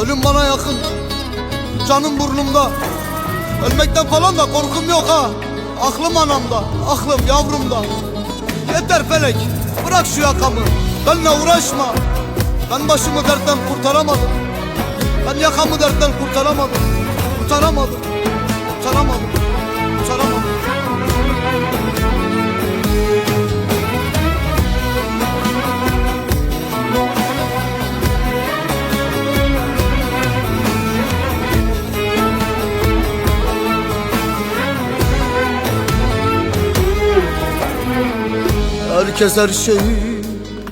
Ölüm bana yakın. Canım burnumda. Ölmekten falan da korkum yok ha. Aklım anamda Aklım yavrumda. Yeter felek Bırak şu yakamı. Benle uğraşma. Ben başımı dertten kurtaramadım. Ben yakamı dertten kurtaramadım. Kurtaramadım. Kurtaramadım. Kurtaramadım Herkes her şeyi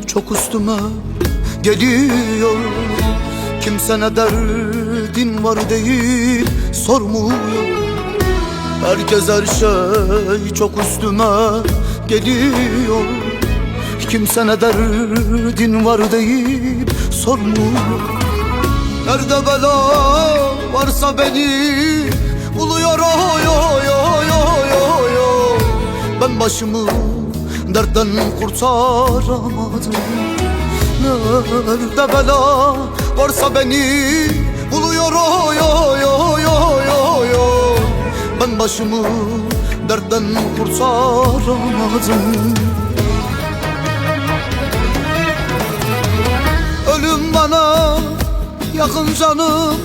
çok üstüme geliyor. Kimse ne derdin var deyip sormuyor. Herkes her şey çok üstüme geliyor. Kimse ne derdin var deyip sormuyor. Nerede bela varsa beni buluyor. Oy oy oy oy oy. Ben başımı dertten kurtaramadım. Nerede bela varsa beni buluyor oy oy oy oy oy oy. Ben başımı dertten kurtaramadım. Ölüm bana yakın canım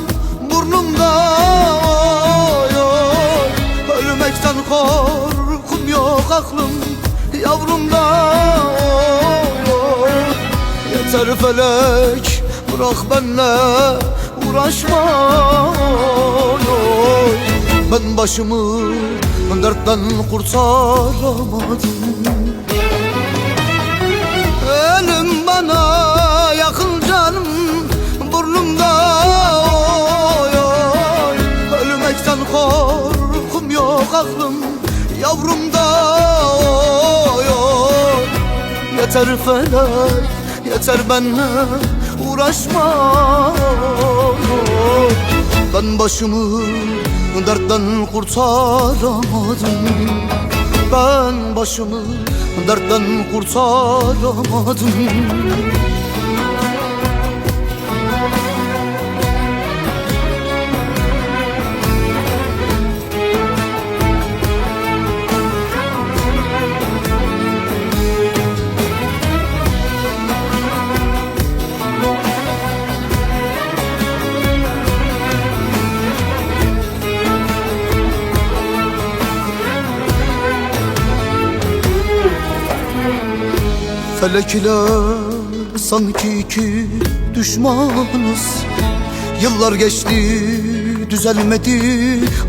burnumda oy oy. Ölmekten korkum yok aklım yavrumda oy oy Yeter felek bırak benle uğraşma. Ben başımı dertten kurtaramadım. Ölüm bana yakın canım burnumda. Oy Ölmekten korkum yok aklım yavrumda Yeter felek yeter benle uğraşma. Ben başımı dertten kurtaramadım Ben başımı dertten kurtaramadım Felek ile sanki iki düşmanız. Yıllar geçti düzelmedi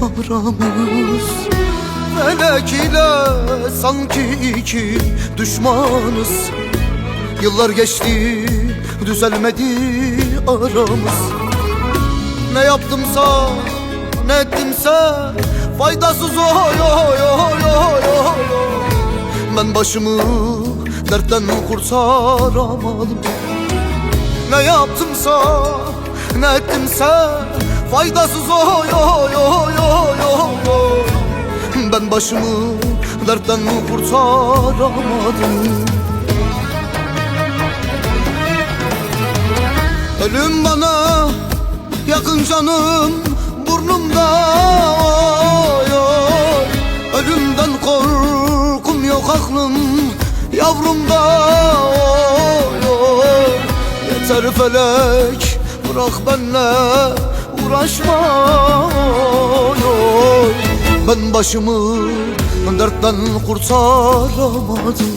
aramız. Felek ile sanki iki düşmanız. Yıllar geçti düzelmedi aramız. Ne yaptımsa ne ettimse faydasız oy oy oy oy oy. Ben başımı dertten kurtaramadım Ne yaptımsa ne ettimse faydasız oy oy oy oy oy oy. Ben başımı dertten kurtaramadım Ölüm bana yakın canım burnumda oy oy. Ölümden korkum yok aklım yavrumda oy oy Yeter felek bırak benle uğraşma. Oy Ben başımı dertten kurtaramadım.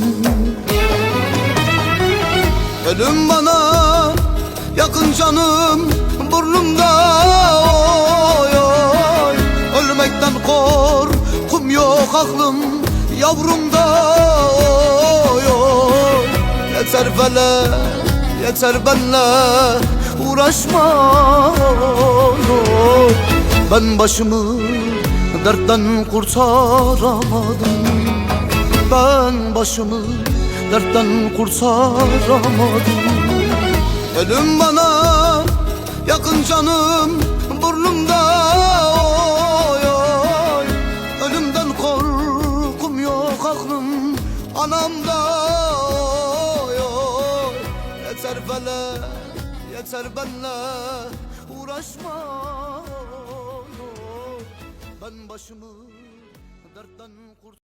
Ölüm bana yakın canım burnumda. Oy oy Ölmekten korkum yok aklım yavrumda Yeter fele yeter benle uğraşma. Ben başımı dertten kurtaramadım. Ben başımı dertten kurtaramadım. Ölüm bana yakın canım burnumda Yeter benle Uğraşma Ben başımı dertten kurt